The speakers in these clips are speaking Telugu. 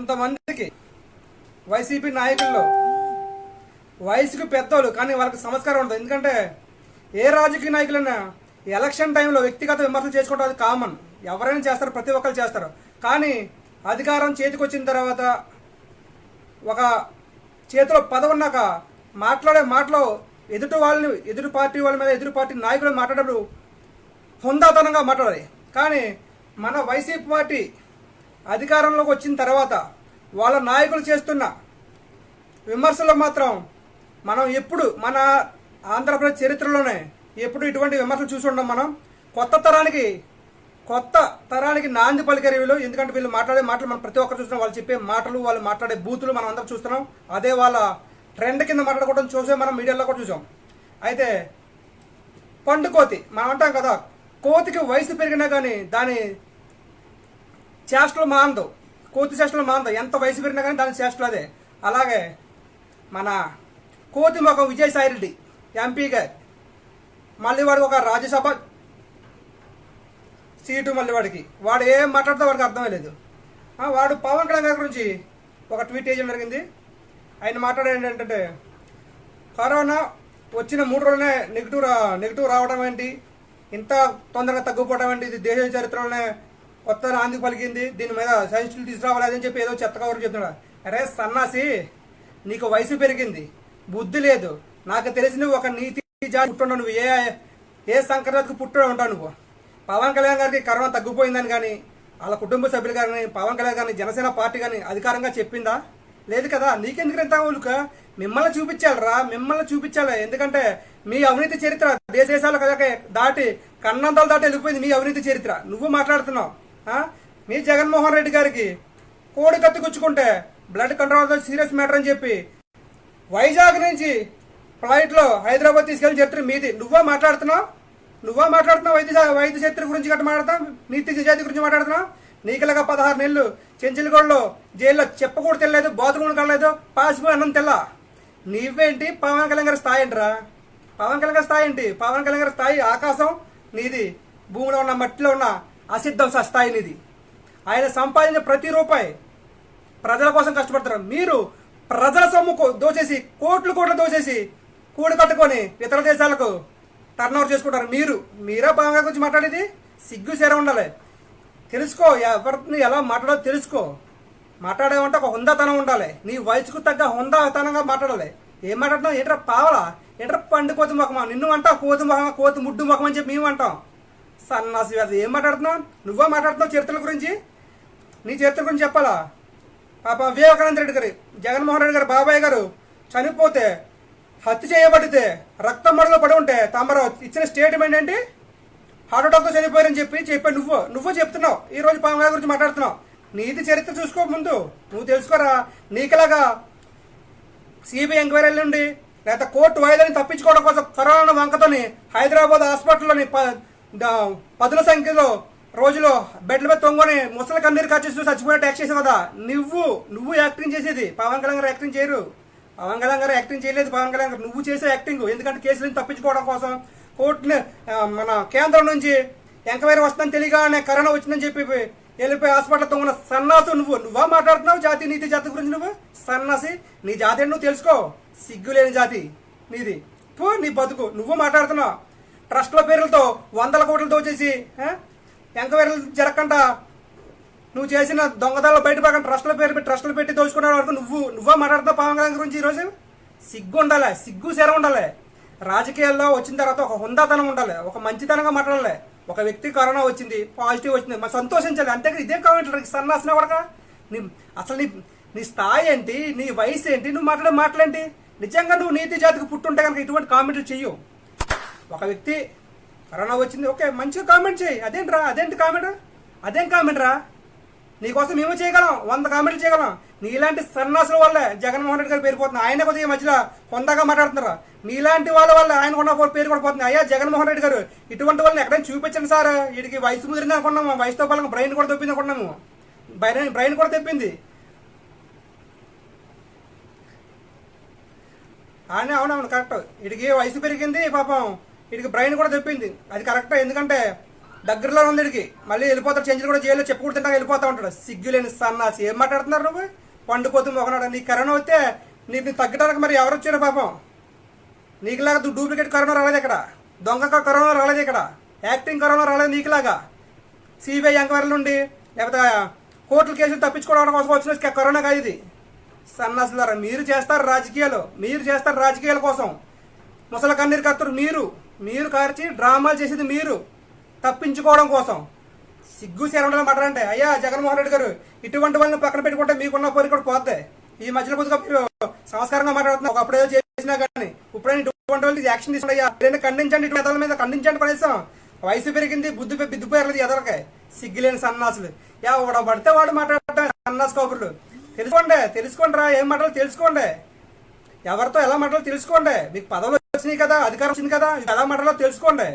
కొంతమందికి వైసీపీ నాయకుల్లో వయసుకు పెద్దోళ్ళు కానీ వాళ్ళకి సంస్కారం ఉండదు. ఎందుకంటే ఏ రాజకీయ నాయకులైనా ఎలక్షన్ టైంలో వ్యక్తిగత విమర్శలు చేసుకోవడం అది కామన్. ఎవరైనా చేస్తారు ప్రతి ఒక్కరు చేస్తారు. కానీ అధికారం చేతికి వచ్చిన తర్వాత ఒక చేతిలో పదవున్నాక మాట్లాడే మాటలో ఎదుటి వాళ్ళని ఎదుటి పార్టీ వాళ్ళ మీద ఎదుటి పార్టీ నాయకులు మాట్లాడేటప్పుడు హుందాతనంగా మాట్లాడాలి. కానీ మన వైసీపీ పార్టీ అధికారంలోకి వచ్చిన తర్వాత వాళ్ళ నాయకులు చేస్తున్న విమర్శలు మాత్రం మనం ఎప్పుడు మన ఆంధ్రప్రదేశ్ చరిత్రలోనే ఎప్పుడు ఇటువంటి విమర్శలు చూసి ఉండం మనం కొత్త తరానికి కొత్త తరానికి నాంది పలికే వీళ్ళు ఎందుకంటే వీళ్ళు మాట్లాడే మాటలు మనం ప్రతి ఒక్కరు చూస్తున్నాం. వాళ్ళు చెప్పే మాటలు వాళ్ళు మాట్లాడే బూతులు మనం అందరం చూస్తున్నాం. అదే వాళ్ళ ట్రెండ్ కింద మాట్లాడుకోవడం చూసే మనం మీడియాలో కూడా చూసాం. అయితే పండు కోతి మనం అంటాం కదా కోతికి వయసు పెరిగినా కానీ దాని చేష్టలు మాందు కోతి చేష్టలు మాందు ఎంత వయసు పెరిగినా కానీ దాని చేష్టలు అదే. అలాగే మన కోతి ముఖం విజయసాయి రెడ్డి ఎంపీ గారు. మళ్ళీ వాడికి ఒక రాజ్యసభ సీటు మళ్ళీ వాడికి. వాడు ఏం మాట్లాడితే వాడికి అర్థమే లేదు వాడు పవన్ కళ్యాణ్ గారి గురించి ఒక ట్వీట్ చేయడం జరిగింది. ఆయన మాట్లాడేది ఏంటంటే కరోనా వచ్చిన మూడు రోజులనే నెగిటివ్ రా నెగిటివ్ రావడం ఏంటి? ఇంత తొందరగా తగ్గిపోవడం ఏంటి? ఇది దేశ చరిత్రలోనే కొత్త రాంది పలికింది. దీని మీద సైన్స్లు తీసుకురావాలి అని చెప్పి ఏదో చెత్త కవర్ చెప్తున్నాడు. అరే సన్నాసి నీకు వయసు పెరిగింది. బుద్ధి లేదు. నాకు తెలిసిన ఒక నీతి జాతి పుట్టుండవు నువ్వు. ఏ ఏ సంక్రాంతికి పుట్టు ఉంటావు నువ్వు? పవన్ కళ్యాణ్ గారికి కరోనా తగ్గిపోయిందని కానీ వాళ్ళ కుటుంబ సభ్యులు కానీ పవన్ కళ్యాణ్ గారిని జనసేన పార్టీ కానీ అధికారంగా చెప్పిందా? లేదు కదా. నీకెందుకు ఎంత ఊలుక? మిమ్మల్ని చూపించాలరా. మిమ్మల్ని చూపించాలి. ఎందుకంటే మీ అవినీతి చరిత్ర దేశ దేశాలు కదా దాటి కన్నందాలు దాటి వెళ్ళిపోయింది మీ అవినీతి చరిత్ర. నువ్వు మాట్లాడుతున్నావు. మీ జగన్మోహన్ రెడ్డి గారికి కోడి కత్తికొచ్చుకుంటే బ్లడ్ కంట్రోల్తో సీరియస్ మ్యాటర్ అని చెప్పి వైజాగ్ నుంచి ఫ్లైట్లో హైదరాబాద్ తీసుకెళ్ళి చెప్తారు మీది. నువ్వా మాట్లాడుతున్నావు? నువ్వా మాట్లాడుతున్నావు? వైద్య వైద్య చరిత్ర గురించి గట్ట మాట్లాడతావు నీతి జాతి గురించి మాట్లాడుతున్నావు? నీకులాగా పదహారు నెలలు చెంచిలగూడలో జైల్లో చెప్పకూడదు తెల్లలేదు బాత్రూమ్ కలలేదు పాసిపోయి అన్నం తెల్ల. నీవేంటి? పవన్ కళ్యాణ్ గారి స్థాయి అంటరా పవన్ కళ్యాణ్ గారి స్థాయి ఏంటి? పవన్ కళ్యాణ్ గారి స్థాయి ఆకాశం నీది భూమిలో ఉన్న మట్టిలో ఉన్న అసిద్ధం సస్థాయినిది ఆయన సంపాదించిన ప్రతి రూపాయి ప్రజల కోసం కష్టపడతారు మీరు ప్రజల సొమ్ము దోచేసి కోట్లు కోట్లు దోచేసి కూడి కట్టుకొని ఇతర దేశాలకు టర్న్ ఓవర్ చేసుకుంటారు. మీరు మీరే బాగా గురించి మాట్లాడేది? సిగ్గు సేర ఉండాలి. తెలుసుకో ఎవరిని ఎలా మాట్లాడాలో తెలుసుకో. మాట్లాడేమంటే ఒక హుందాతనం ఉండాలి. నీ వయసుకు తగ్గ హుందాతనంగా మాట్లాడాలి. ఏం మాట్లాడినా ఏంట్రా పావలా? ఏంట్రా పండు కోతి ముఖమా? నిన్ను అంటావు కోతి ముఖమా కోతి ముడ్డు ముఖం అని చెప్పి మేము అంటాం. సన్నాసి అది ఏం మాట్లాడుతున్నావు? నువ్వే మాట్లాడుతున్నావు చరిత్రల గురించి? నీ చరిత్ర గురించి చెప్పాలా? పాప వివేకానంద రెడ్డి గారు జగన్మోహన్ రెడ్డి గారు బాబాయ్ గారు చనిపోతే హత్య చేయబడితే రక్తం మడుగులో పడి ఉంటే తమరు ఇచ్చిన స్టేట్మెంట్ ఏంటి? హార్ట్ అటాక్తో చనిపోయారని చెప్పి చెప్పాను నువ్వు. నువ్వు చెప్తున్నావు. ఈ రోజు పవన్ గారి గురించి మాట్లాడుతున్నావు. నీది చరిత్ర చూసుకో ముందు. నువ్వు తెలుసుకోరా? నీకులాగా సిబిఐ ఎంక్వైరీ నుండి లేదా కోర్టు వాయిదాన్ని తప్పించుకోవడం కోసం కరోనా వంకతోని హైదరాబాద్ హాస్పిటల్లోని ప- పదుల సంఖ్యలో రోజులో బెడ్ల మీద తొంగని ముసలి కన్నీరు ఖర్చు చచ్చిపోయినట్టు యాక్ట్ చేసావు కదా. నువ్వు నువ్వు యాక్టింగ్ చేసేది. పవన్ కళ్యాణ్ గారు యాక్టింగ్ చేయరు. పవన్ కళ్యాణ్ గారు యాక్టింగ్ చేయలేదు. పవన్ కళ్యాణ్ గారు నువ్వు చేసే యాక్టింగ్ ఎందుకంటే కేసులను తప్పించుకోవడం కోసం కోర్టుని మన కేంద్రం నుంచి ఎంక్వైరీ వస్తుందని తెలియగానే కరోనా వచ్చిందని చెప్పి వెళ్ళిపోయి హాస్పిటల్తో ఉన్న సన్నాసు నువ్వు. నువ్వా మాట్లాడుతున్నావు? జాతి నీతి జాతి గురించి నువ్వు? సన్నాసి నీ జాతి నువ్వు తెలుసుకో. సిగ్గు లేని జాతి నీది. పో నీ బతుకు. నువ్వు మాట్లాడుతున్నావు. ట్రస్ట్ల పేర్లతో వందల కోట్లతో చేసి ఎంక్వైరీలు జరగకుండా నువ్వు చేసిన దొంగదాలు బయట పక్కన ట్రస్టుల పేరు పెట్టి ట్రస్టులు పెట్టి దోచుకునే వరకు నువ్వు నువ్వే మాట్లాడతావు పవన్ కళ్యాణ్ గురించి ఈరోజు సిగ్గు ఉండాలి సిగ్గు సెర ఉండాలి. రాజకీయాల్లో వచ్చిన తర్వాత ఒక హుందాతనం ఉండాలి ఒక మంచితనంగా మాట్లాడాలి. ఒక వ్యక్తి కరోనా వచ్చింది పాజిటివ్ వచ్చింది మరి సంతోషించాలి. అంతే ఇదే కామెంట్ సన్నాసిన వరక నీ అసలు నీ నీ స్థాయి ఏంటి? నీ వయసు ఏంటి? నువ్వు మాట్లాడే మాటలేంటి? నిజంగా నువ్వు నీతి జాతికి పుట్టుంటే కనుక ఇటువంటి కామెంట్లు చెయ్యవు ఒక వ్యక్తి కరోనా వచ్చింది ఓకే మంచిగా కామెంట్ చేయి. అదేంట్రా అదేంటి కామెంట్ అదేం కామెంట్ రా? నీకోసం మేము చేయగలం వంద కామెంట్లు చేయగలం. నీలాంటి సన్నాసుల వల్లే జగన్మోహన్ రెడ్డి గారు పేరుపోతుంది ఆయన కొద్దిగా మధ్యలో కొందాగా మాట్లాడుతున్నారు? నీలాంటి వాళ్ళ వల్ల ఆయన కూడా పేరు కూడా పోతుంది. అయ్యా జగన్మోహన్ రెడ్డి గారు ఇటువంటి వాళ్ళని ఎక్కడైనా చూపించండి సార్. వీడికి వయసు ముదిరింది అనుకున్నాము. వయసుతో పాలన బ్రెయిన్ కూడా తెప్పింది అనుకున్నాము. బ్రెయిన్ బ్రెయిన్ కూడా తెప్పింది ఆయన అవునవును కరెక్ట్ వీడికి వయసు పెరిగింది పాపం. వీడికి బ్రెయిన్ కూడా తెప్పింది అది కరెక్ట్ ఎందుకంటే దగ్గరలో ఉంది వీడికి మళ్ళీ వెళ్ళిపోతాడు చెంచులు కూడా చేయలేదు చెప్పుకుంటుంటా వెళ్ళిపోతా ఉంటాడు. సిగ్గులేని సన్నాసి. ఏం మాట్లాడుతున్నారు నువ్వు? పండుకోతు మొగనాడు? నీ కరోనా వస్తే నీకు తగ్గడానికి మరి ఎవరు వచ్చారు పాపం? నీకులాగా డూప్లికేట్ కరోనా రాలేదు ఇక్కడ. దొంగ కరోనా రాలేదు ఇక్కడ. యాక్టింగ్ కరోనా రాలేదు నీకులాగా. సిబిఐ ఎంక్వైరీలు నుండి లేకపోతే కోర్టుల కేసులు తప్పించుకోవడం కోసం వచ్చిన కరోనా కాదు ఇది. సన్నాసులారా మీరు చేస్తారు రాజకీయాలు. మీరు చేస్తారు రాజకీయాల కోసం. ముసలి కన్నీరు కత్తురు మీరు. మీరు కార్చి డ్రామాలు చేసేది మీరు. తప్పించుకోవడం కోసం. సిగ్గు శరణం మాట్లాడంటే అయ్యా జగన్మోహన్ రెడ్డి గారు ఇటువంటి వాళ్ళని పక్కన పెట్టుకుంటే మీకున్న కోరిక కూడా పోద్ది. ఈ మధ్యలో కొద్దిగా మీరు సంస్కారంగా మాట్లాడుతున్నారు. ఒకప్పుడు ఏదో చేసినా కానీ ఇప్పుడైనా ఇటువంటి వాళ్ళకి యాక్షన్ తీసుకుంటే అయ్యా ఏదైనా ఖండించండి ఇటు ఎదల మీద ఖండించండి కనీసం. వయసు పెరిగింది బుద్ధి బిద్దిపోయారు ఎదలకే సిగ్గులేని సన్నాసులు. యా వాడు పడితే వాడు మాట్లాడటం సన్నాసు కబుర్లు తెలుసుకోండి తెలుసుకోండి రా ఏం మాటలు తెలుసుకోండి. ఎవరితో ఎలా మాటలు తెలుసుకోండి. మీకు పదవులు వచ్చినాయి కదా అధికారం వచ్చింది కదా కదా ఎలా తెలుసుకోండి.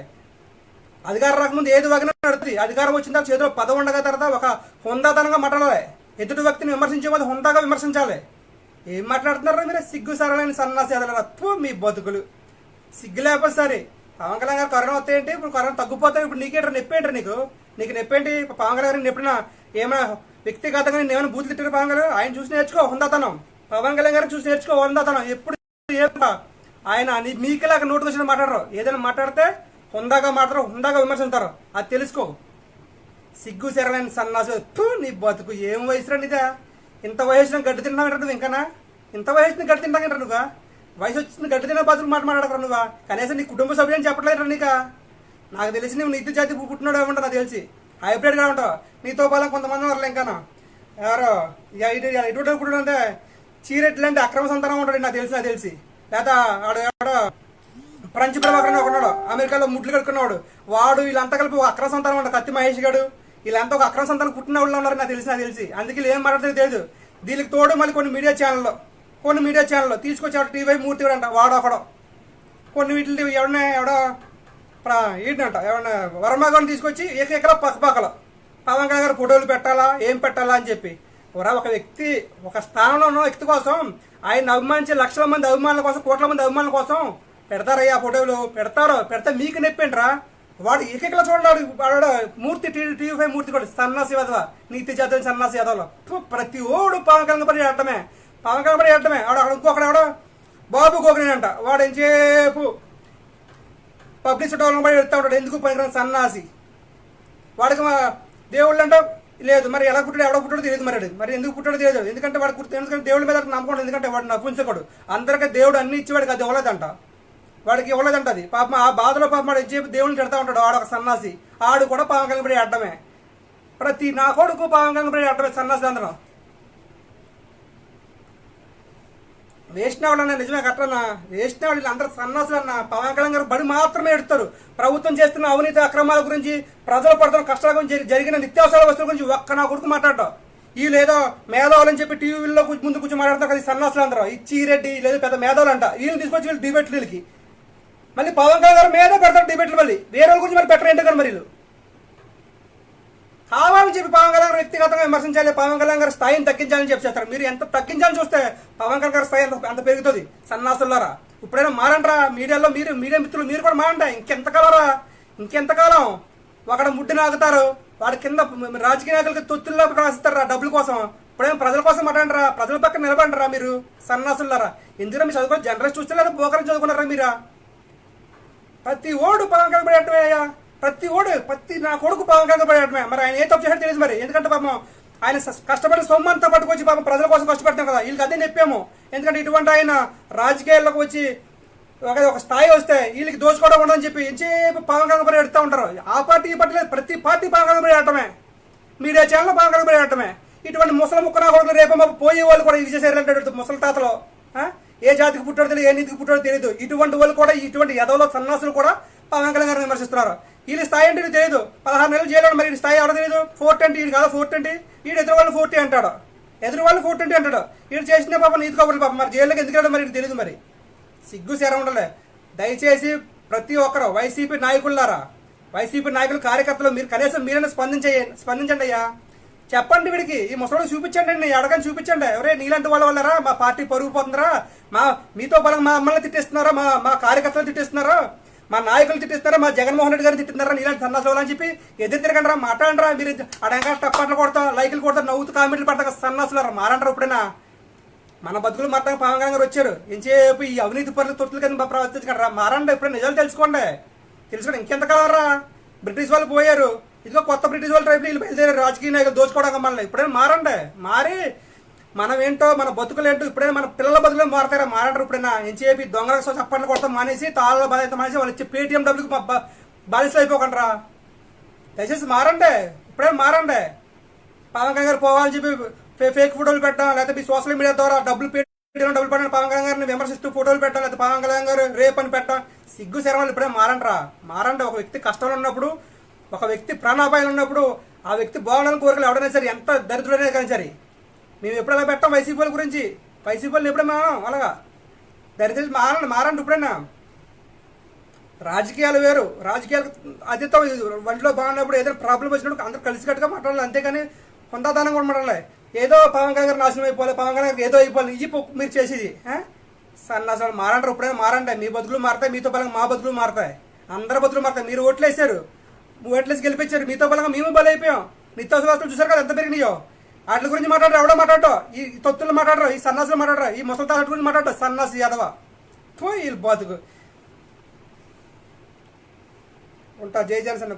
అధికారం రాకముందు ఏది వగన నడుతుంది. అధికారం వచ్చిన తర్వాత చేతిలో పదవి ఉండగా తర్వాత ఒక హుందాతనంగా మాట్లాడాలి. ఎదుటి వ్యక్తిని విమర్శించే పోతే హుందాగా విమర్శించాలి. ఏం మాట్లాడుతున్నారా మీరు? సిగ్గు సరళైన సన్నాసి అదలరత్వ మీ బతుకులు. సిగ్గు లేకపోతే సరే. పవన్ కళ్యాణ్ గారు కరోనా వస్తే ఇప్పుడు కరోనా తగ్గిపోతే ఇప్పుడు నీకేంటారు నొప్పేంటారు నీకు? నీకు నొప్పేంటి పవన్ కళ్యాణ్ గారిని ఎప్పుడైనా ఏమైనా వ్యక్తిగతంగా నేను ఏమైనా బూతులు తిట్టారు పవన్ కళ్యాణ్ ఆయన చూసి నేర్చుకో హుందాతనం. పవన్ కళ్యాణ్ గారిని చూసి నేర్చుకో హుందాతనం. ఎప్పుడు ఏ ఆయన నీ- మీకులాగా నోటుకు వచ్చిన మాట్లాడరు. ఏదైనా మాట్లాడితే హుందాగా మాట్లాడరు హుందాగా విమర్శించారు అది తెలుసుకో. సిగ్గు సెరలేని సన్నాసు తూ నీ బతుకు. ఏం వయసురా నీదా? ఇంత వయసులో గడ్డి తిన్నావు నువ్వు ఇంకానా? ఇంత వయసుని గడ్డి తింటాగంట నువ్వా? వయసు వచ్చిన గడ్డి తిన్న బతుకు మాట మాట్లాడకరా నువ్వా? కనీసం నీ కుటుంబ సభ్యులని చెప్పట్లేదు నీక? నాకు తెలిసి నువ్వు నిత్య జాతి పుట్టినాడు ఏమంటా నాకు తెలిసి. హైబ్రిడ్గా ఉంటావు. నీతో పాలం కొంతమంది ఉన్నారు ఇంకానా. ఎవరో? ఇక ఇటు ఇటు అంటే చీరెట్లు అంటే అక్రమ సంతానం ఉంటాడు నాకు తెలిసి నాకు తెలిసి. లేదా ఆడ ఫ్రెంచ్ ప్రభాకర్ ఒక ఉన్నాడు అమెరికాలో ముడ్లు కడుక్కున్నాడు వాడు వీళ్ళంతా కలిపి ఒక అక్రమ సంతానం ఉంటాడు కత్తి మహేష్ గాడు. వీళ్ళంతా ఒక అక్రమ సంతానం పుట్టిన వాళ్ళు ఉన్నారు నాకు తెలిసి నాకు తెలిసి. అందుకే ఏం మాట్లాడితే తెలియదు. దీనికి తోడు మళ్ళీ కొన్ని మీడియా ఛానల్లో కొన్ని మీడియా ఛానల్లో తీసుకొచ్చాడు టీవీ మూర్తి అంట వాడు ఒకడు. కొన్ని వీటిని ఎవడనే ఎవడో ఏంటంట ఎవడన్నా వర్మగారిని తీసుకొచ్చి ఎక్కడ పక్కపక్కల. పవన్ కళ్యాణ్ గారు ఫోటోలు పెట్టాలా ఏం పెట్టాలా అని చెప్పి. ఒరా ఒక వ్యక్తి ఒక స్థానంలో ఉన్న వ్యక్తి కోసం ఆయన అభిమానించే లక్షల మంది అభిమానుల కోసం కోట్ల మంది అభిమానుల కోసం పెడతారయ్యా ఫోటోలు. పెడతారు పెడితే మీకు నొప్పిండ్రా వాడు ఏకెక్కడ చూడలేడు వాడు మూర్తి టీవీ ఫైవ్ మూర్తి కూడా. సన్నాసి యాదవ నీతి జాతం సన్నాసి యాదవ్లో. ప్రతి ఓడు పవన్ కళ్యాణ్ పడి ఆడటమే పవన్ కళ్యాణ్ పడి ఆడటమే వాడు అక్కడ ఇంకొకడు ఎవడో? బాబు గోగిని అంట. వాడు ఎంచేపు పబ్లిసిటీ వాళ్ళని పడి ఎడతా ఉంటాడు. ఎందుకు పనికిరాని సన్నాసి? వాడికి మా దేవుళ్ళు అంటే లేదు మరి ఎలా పుట్టాడు ఎవడ పుట్టాడు తెలియదు మరి మరి ఎందుకు పుట్టాడో తెలియదు. ఎందుకంటే వాడు పుట్టు ఎందుకంటే దేవుడి మీద నమ్మకం ఎందుకంటే వాడు నపుంచకడు అందరికీ దేవుడు అన్ని ఇచ్చి వాడికి అది ఇవ్వలేదంట. వాడికి ఇవ్వలేదంట అది. పాపం ఆ బాధలో పాపం వాడు ఇచ్చే దేవుడిని తిడతా ఉంటాడు. ఆడు ఒక సన్నాసి. ఆడు కూడా పావం కలిపి అడ్డమే ప్రతి నా కొడుకు పావం కలిపి అడ్డమే సన్నాసి అందరం. వేసినవాళ్ళు అన్న నిజమే కట్టనా వేసినవాళ్ళు అందరు సన్నాసులు అన్న పవన్ కళ్యాణ్ గారు బడి మాత్రమే ఎడతారు. ప్రభుత్వం చేస్తున్న అవినీతి అక్రమాల గురించి ప్రజలు పడుతున్న కష్టాల గురించి జరిగిన నిత్యావసరాల వస్తువుల గురించి ఒక్క నా కొడుకు మాట్లాడటం. ఈ లేదో మేధావులని చెప్పి టీవీలో ముందు కూర్చొని మాట్లాడతారు కదా ఈ సన్నాసులు అందరూ ఈ చీరెడ్డి లేదు పెద్ద మేధావులు అంట. వీళ్ళు తీసుకొచ్చి వీళ్ళు డిబేట్లు వీళ్ళకి. మళ్ళీ పవన్ కళ్యాణ్ గారు మేధో పెడతారు డిబేట్లు మళ్ళీ. వేరే వాళ్ళ గురించి మరి పెట్టరు ఏంటో కానీ మరి వీళ్ళు కావాలని చెప్పి పవన్ కళ్యాణ్ గారు వ్యక్తిగతంగా విమర్శించాలి పవన్ కళ్యాణ్ గారి స్థాయిని తగ్గించాలని చెప్పి చేస్తారు. మీరు ఎంత తగ్గించాలని చూస్తే పవన్ కళ్యాణ్ గారి స్థాయి అంత పెరుగుతుంది సన్నాసులారా ఇప్పుడైనా మారంట్రా మీడియాలో మీరు మీడియా మిత్రులు మీరు కూడా మారండి ఇంకెంతకాలరా? ఇంకెంతకాలం? ఒకడు ముడ్డి నాగుతారు వాడి కింద రాజకీయ నాయకులకి తొత్తుల్లో రాసిస్తారా డబ్బుల కోసం? ఇప్పుడేం ప్రజల కోసం మాట్లాడరా? ప్రజల పక్కన నిలబడరా మీరు సన్నాసులారా ఎందుకంటే మీరు చదువుకున్న జనరల్ చూస్తే లేదా పోకరం చదువుకున్నారా మీరా? ప్రతి ఓడు పవన్ కళ్యాణ్ పడేయటమే ప్రతి ఓడు ప్రతి నా కొడుకు పవన్ కళ్యాణ్ పడ్డాడు మరి ఆయన ఏ తప్పు చేశాడో తెలియదు మరి. ఎందుకంటే పాపం ఆయన స- కష్టపడిన సొమ్మంతా పట్టుకొచ్చి పాపం ప్రజల కోసం కష్టపడతాం కదా. వీళ్ళకి అదే నొప్పాము. ఎందుకంటే ఇటువంటి ఆయన రాజకీయాల్లోకి వచ్చి ఒక ఒక స్థాయి వస్తే వీళ్ళకి దోచుకోవడం ఉండదని చెప్పి ఎంచేపు పవన్ కళ్యాణ్ పడి ఎడుతూ ఉంటారు. ఆ పార్టీ ఈ పార్టీ లేదు. ప్రతి పార్టీ పవన్ కళ్యాణ్ పడి ఆడటమే మీడియా ఛానల్ పవన్ కళ్యాణ్ పడి ఆడటమే ఇటువంటి ముసలి ముక్క నా కొడుకులు రేపు మాకు పోయే వాళ్ళు కూడా ఇది చేశారంటే ముసలి తాతలో ఏ జాతికి పుట్టాడో తెలియదు ఏ నీతికి పుట్టాడో తెలియదు. ఇటువంటి వాళ్ళు కూడా ఇటువంటి యదవుల సన్నాసులు కూడా పవన్ కళ్యాణ్ గారిని విమర్శిస్తున్నారు. వీళ్ళ స్థాయి అంటే తెలియదు పదహారు నెలలు జైలు మరి స్థాయి ఎవడో తెలియదు ఫోర్ ట్వంటీ వీడు కాదు ఫోర్ ట్వంటీ వీడు ఎదురు వాళ్ళు ఫోర్టీ అంటాడు. ఎదురు వాళ్ళు ఫోర్ ట్వంటీ అంటాడు. వీడు చేసిన పాప నీతి కబుర్లు పాప. మరి జైల్లోకి ఎందుకు వెళ్ళడం మరి తెలియదు మరి. సిగ్గు శరం ఉండలే. దయచేసి ప్రతి ఒక్కరు వైసీపీ నాయకులారా వైసీపీ నాయకులు కార్యకర్తలు మీరు కనీసం మీరైనా స్పందించే స్పందించండి అయ్యా. చెప్పండి వీడికి. ఈ ముసలోడు చూపించండి అండి. అడగని చూపించండి. ఎవరే నీలాంటి వాళ్ళ వల్లరా మా పార్టీ పరుగు పోతుందరా. మా మీతో బలం మా అమ్మల్ని తిట్టేస్తున్నారా? మా మా కార్యకర్తలు తిట్టేస్తున్నారా? మా నాయకులు తిట్టిస్తారా? మా జగన్మోహన్ రెడ్డి గారు తిట్టినారా ఇలాంటి సన్నాసులు అని చెప్పి ఎదురు తిరగండిరా మాట్లాడరా మీరు అడంగా టప్పట్లు కొడతా లైకులు కొడతా నవ్వుతూ కామెంట్లు పడతా సన్నాసులు మారంటారు ఇప్పుడైనా మన బతుకులు మారడానికి పవన్ కళ్యాణ్ గారు వచ్చారు. ఎంచేపు ఈ అవినీతి పనులు తొట్టులు కింద ప్రవర్తించకండి మారండి ఇప్పుడు నిజాలు తెలుసుకోండి. తెలుసుకోండి. ఇంకెంత రా? బ్రిటిష్ వాళ్ళు పోయారు. ఇదిగో కొత్త బ్రిటిష్ వాళ్ళు టైప్ వీళ్ళు బయలుదేరారు. రాజకీయ నాయకులు దోచుకోవడానికి మనల్ని ఇప్పుడైనా మారండి. మారి మనం ఏంటో మన బతుకులు ఏంటో ఇప్పుడైనా మన పిల్లల బతుకులు మారతారా మారంటారు ఇప్పుడైనా ఎంచేపి దొంగలకు చప్పట్లు కొడతాం మానేసి తాళ్ళ బాధ్యత మానేసి వాళ్ళు ఇచ్చే పేటీఎం డబ్బులకు బాధితులు అయిపోకండిరా. దయచేసి మారండి. ఇప్పుడైనా మారండి. పవన్ కళ్యాణ్ గారు పోవాలని చెప్పి ఫే- ఫేక్ ఫోటోలు పెట్టడం లేకపోతే మీ సోషల్ మీడియా ద్వారా డబ్బులు పెట్టి డబ్బులు పెట్టడం పవన్ కళ్యాణ్ గారిని విమర్శిస్తూ ఫోటోలు పెట్టడం లేకపోతే పవన్ కళ్యాణ్ గారు రేప్ అని పెట్టడం సిగ్గు శర్మలు ఇప్పుడే మారండిరా. మారండి. ఒక వ్యక్తి కష్టంలో ఉన్నప్పుడు ఒక వ్యక్తి ప్రాణాపాయాలు ఉన్నప్పుడు ఆ వ్యక్తి బాగుండాలని కోరికలు ఎవడైనా సరే ఎంత దరిద్రుడైనా కానీ సరే మేము ఎప్పుడైనా పెట్టాం వైసీపీ వాళ్ళ గురించి. వైసీపీ వాళ్ళు ఎప్పుడే మారం? అలాగా? దరిద్ర మారండి మారండి ఇప్పుడైనా రాజకీయాలు వేరు. రాజకీయాలు అతీతం వంటలో బాగున్నప్పుడు ఏదైనా ప్రాబ్లం వచ్చినప్పుడు అందరూ కలిసికట్టుగా మాట్లాడాలి. అంతేగాని హుందాదానంగా కూడా మాట్లాడాలి. ఏదో పవన్ కళ్యాణ్ గారు నాశనం అయిపోవాలి పవన్ కళ్యాణ్ ఏదో అయిపోవాలి ఇది మీరు చేసేది ఆ? సన్నాసాలు మారంటారు ఇప్పుడైనా మారండి మీ బతుకులు మారతాయి మీతో బలంగా మా బతుకులు మారతాయి. అందరి బతుకులు మారతాయి. మీరు ఓట్లేసారు ఓట్లేసి గెలిపించారు. మీతో బలంగా మేము బలైపోయాం. నిత్యావసర వస్తువులు చూసారు కదా ఎంత పెరిగినాయో? వాటి గురించి మాట్లాడరు? ఎవడో మాట్లాడటో? ఈ తొత్తులు మాట్లాడరు? ఈ సన్నాసులు మాట్లాడరు? ఈ ముసలి తాత గురించి మాట్లాడరు సన్నాసి యాదవ. పోయి వీళ్ళు బతుకు. ఉంటా జై జనసేన